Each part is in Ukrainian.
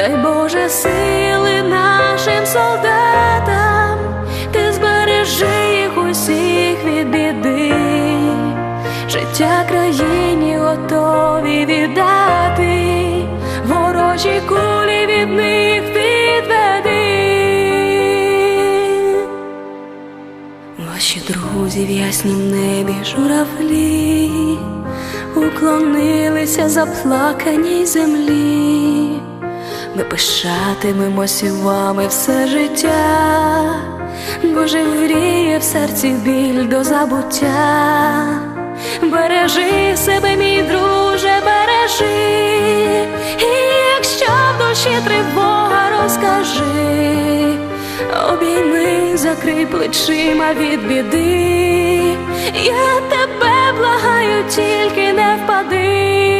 Дай Боже сили нашим солдатам, ти збережи їх усіх від біди, життя країні готові віддати, ворожі кулі від них відведи. Ваші друзі в яснім небі журавлі уклонилися заплаканій землі. Ми пишатимемося вами все життя, Боже вріє в серці біль до забуття. Бережи себе, мій друже, бережи, і якщо в душі тривога, розкажи, обійми, закрий плечима від біди, я тебе благаю, тільки не впади.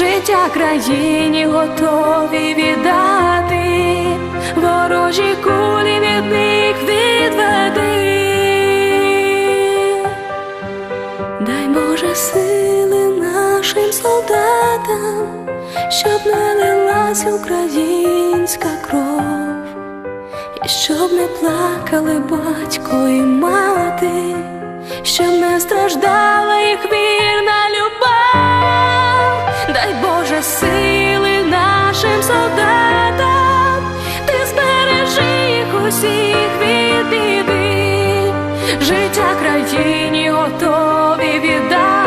життя країні готові віддати, ворожі кулі від них відведи. Дай Боже сили нашим солдатам, щоб не українська кров, і щоб не плакали батько і мати, щоб не страждала їх вірна любов. Усіх від біди, життя країні готові віддати.